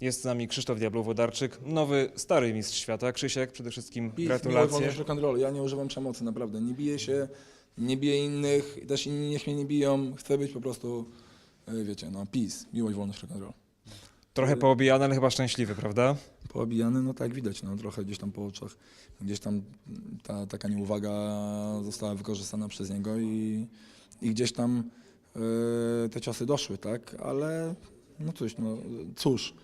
Jest z nami Krzysztof Diablow-Wodarczyk, nowy, stary mistrz świata. Krzysiek, przede wszystkim miłość, gratulacje. wolność, rock and roll. Ja nie używam przemocy, naprawdę. Nie biję się, nie biję innych, też inni niech mnie nie biją. Chcę być po prostu, e, wiecie, no peace, miłość, wolność, rock and roll. Trochę poobijany, ale chyba szczęśliwy, prawda? Poobijany, no tak widać, no trochę gdzieś tam po oczach, gdzieś tam ta taka nieuwaga została wykorzystana przez niego i, i gdzieś tam e, te ciosy doszły, tak, ale no cóż, no cóż,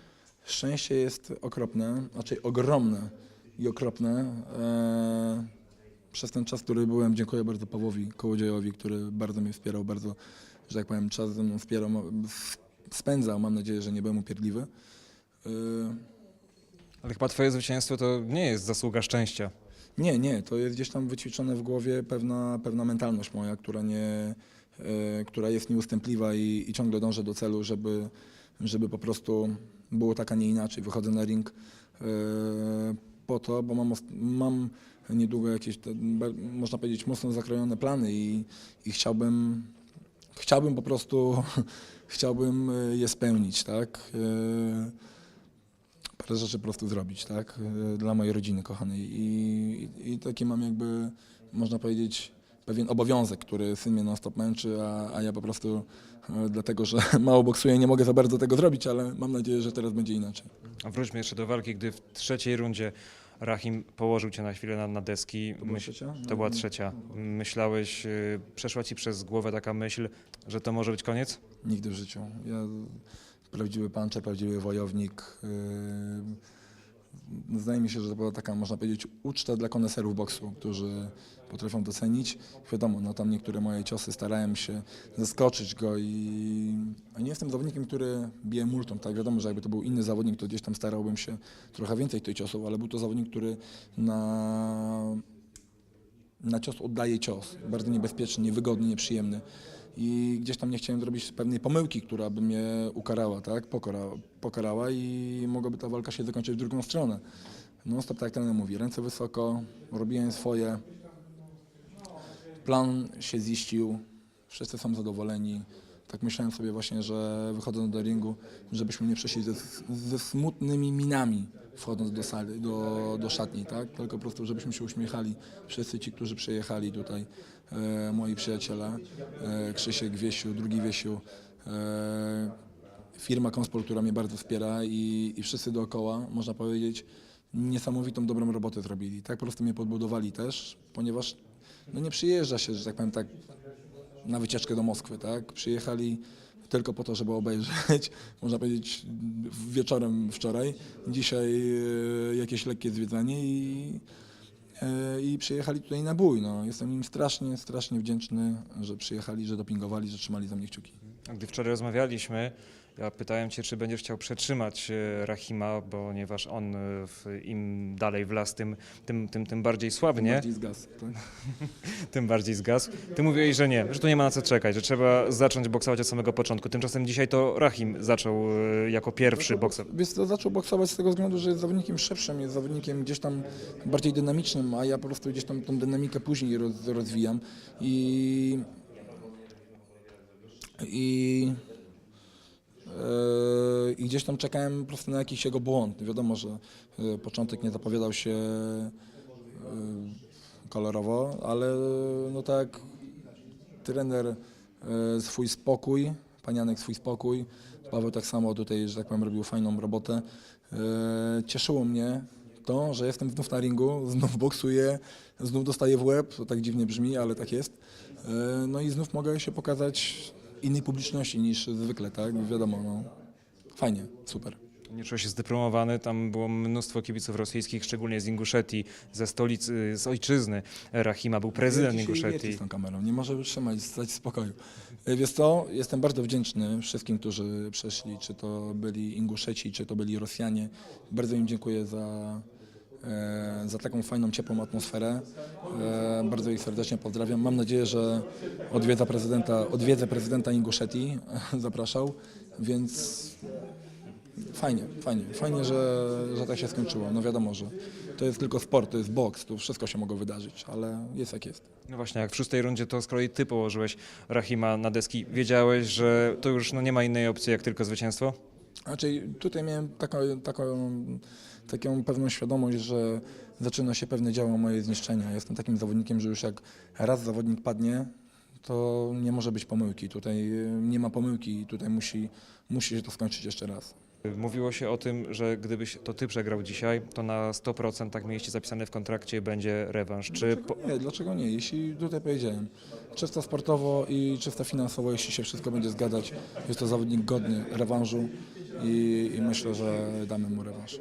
szczęście jest okropne, raczej ogromne i okropne. E, przez ten czas, który byłem, dziękuję bardzo Pawłowi Kołodziejowi, który bardzo mnie wspierał, bardzo, że tak powiem, czas ze mną wspierał, spędzał, mam nadzieję, że nie byłem upierdliwy. E, Ale chyba twoje zwycięstwo to nie jest zasługa szczęścia. Nie, nie, to jest gdzieś tam wyćwiczone w głowie pewna, pewna mentalność moja, która, nie, e, która jest nieustępliwa i, i ciągle dążę do celu, żeby, żeby po prostu było tak, a nie inaczej. Wychodzę na ring e, po to, bo mam, mam niedługo jakieś, można powiedzieć, mocno zakrojone plany i, i chciałbym, chciałbym po prostu, chciałbym e, je spełnić, tak? E, parę rzeczy po prostu zrobić, tak? Dla mojej rodziny kochanej. I, i, i taki mam jakby, można powiedzieć, pewien obowiązek, który syn mnie non-stop męczy, a, a ja po prostu e, dlatego, że mało boksuję, nie mogę za bardzo tego zrobić, ale mam nadzieję, że teraz będzie inaczej. A Wróćmy jeszcze do walki, gdy w trzeciej rundzie Rahim położył cię na chwilę na, na deski. była trzecia? To była trzecia. Myślałeś, y, przeszła ci przez głowę taka myśl, że to może być koniec? Nigdy w życiu. Ja prawdziwy puncher, prawdziwy wojownik. Yy, Zdaje mi się, że to była taka, można powiedzieć, uczta dla koneserów boksu, którzy potrafią docenić. Wiadomo, no tam niektóre moje ciosy starałem się zaskoczyć go i a nie jestem zawodnikiem, który bije multą, tak? Wiadomo, że jakby to był inny zawodnik, to gdzieś tam starałbym się trochę więcej tych ciosów, ale był to zawodnik, który na na cios oddaje cios. Bardzo niebezpieczny, niewygodny, nieprzyjemny. I gdzieś tam nie chciałem zrobić pewnej pomyłki, która by mnie ukarała, tak? Pokora, pokarała i mogłaby ta walka się zakończyć w drugą stronę. No stop, tak jak trener mówi, ręce wysoko, robiłem swoje. Plan się ziścił, wszyscy są zadowoleni. Tak myślałem sobie właśnie, że wychodząc do ringu, żebyśmy nie przeszli ze, ze smutnymi minami wchodząc do sali, do, do szatni, tak? Tylko po prostu, żebyśmy się uśmiechali. Wszyscy ci, którzy przyjechali tutaj, e, moi przyjaciele, e, Krzysiek, Wiesiu, drugi Wiesiu, e, firma Konspol, która mnie bardzo wspiera i, i wszyscy dookoła, można powiedzieć, niesamowitą dobrą robotę zrobili. Tak po prostu mnie podbudowali też, ponieważ no nie przyjeżdża się, że tak powiem tak na wycieczkę do Moskwy, tak? Przyjechali tylko po to, żeby obejrzeć, można powiedzieć, wieczorem wczoraj. Dzisiaj e, jakieś lekkie zwiedzanie i, e, i przyjechali tutaj na bój. No. Jestem im strasznie, strasznie wdzięczny, że przyjechali, że dopingowali, że trzymali za mnie kciuki. Gdy wczoraj rozmawialiśmy, ja pytałem cię, czy będziesz chciał przetrzymać e, Rahima, ponieważ on e, w, im dalej w las, tym, tym, tym, tym bardziej słabnie, Bardziej zgas, tak? tym bardziej zgasł. Ty mówiłeś, że nie, że tu nie ma na co czekać, że trzeba zacząć boksować od samego początku. Tymczasem dzisiaj to Rahim zaczął e, jako pierwszy boksować. Wiesz co, zaczął boksować z tego względu, że jest zawodnikiem szybszym, jest zawodnikiem gdzieś tam bardziej dynamicznym, a ja po prostu gdzieś tam tą dynamikę później roz, rozwijam i i, i gdzieś tam czekałem po prostu na jakiś jego błąd. Wiadomo, że e, początek nie zapowiadał się e, kolorowo, ale no tak trener swój spokój, panianek swój spokój, Paweł tak samo tutaj, że tak powiem, robił fajną robotę. Cieszyło mnie to, że jestem znów na ringu, znów boksuję, znów dostaję w łeb, to tak dziwnie brzmi, ale tak jest. No i znów mogę się pokazać innej publiczności niż zwykle, tak? Wiadomo, no. Fajnie, super. Nie czuł się zdyplomowany, tam było mnóstwo kibiców rosyjskich, szczególnie z Inguszetii, ze stolicy, z ojczyzny Rahima, był prezydent Inguszetii. z tą kamerą, nie może wytrzymać, stać w spokoju. E, Wiesz co, jestem bardzo wdzięczny wszystkim, którzy przeszli, czy to byli Inguszeci, czy to byli Rosjanie. Bardzo im dziękuję za, za taką fajną, ciepłą atmosferę. E, bardzo ich serdecznie pozdrawiam. Mam nadzieję, że odwiedza prezydenta, odwiedzę prezydenta Inguszetii, zapraszał, więc fajnie, fajnie, fajnie, że, że tak się skończyło. No wiadomo, że to jest tylko sport, to jest boks, tu wszystko się mogło wydarzyć, ale jest jak jest. No właśnie, jak w szóstej rundzie to z kolei ty położyłeś Rahima na deski, wiedziałeś, że to już no, nie ma innej opcji jak tylko zwycięstwo? Raczej tutaj miałem taką, taką, taką pewną świadomość, że zaczyna się pewne dzieło moje zniszczenia. Jestem takim zawodnikiem, że już jak raz zawodnik padnie, to nie może być pomyłki. Tutaj nie ma pomyłki, tutaj musi, musi się to skończyć jeszcze raz. Mówiło się o tym, że gdybyś to ty przegrał dzisiaj, to na 100% tak mieliście zapisane w kontrakcie będzie rewanż. Czy po, Nie, dlaczego nie? Jeśli tutaj powiedziałem, czysto sportowo i czysto finansowo, jeśli się wszystko będzie zgadzać, jest to zawodnik godny rewanżu i, i myślę, że damy mu rewanż.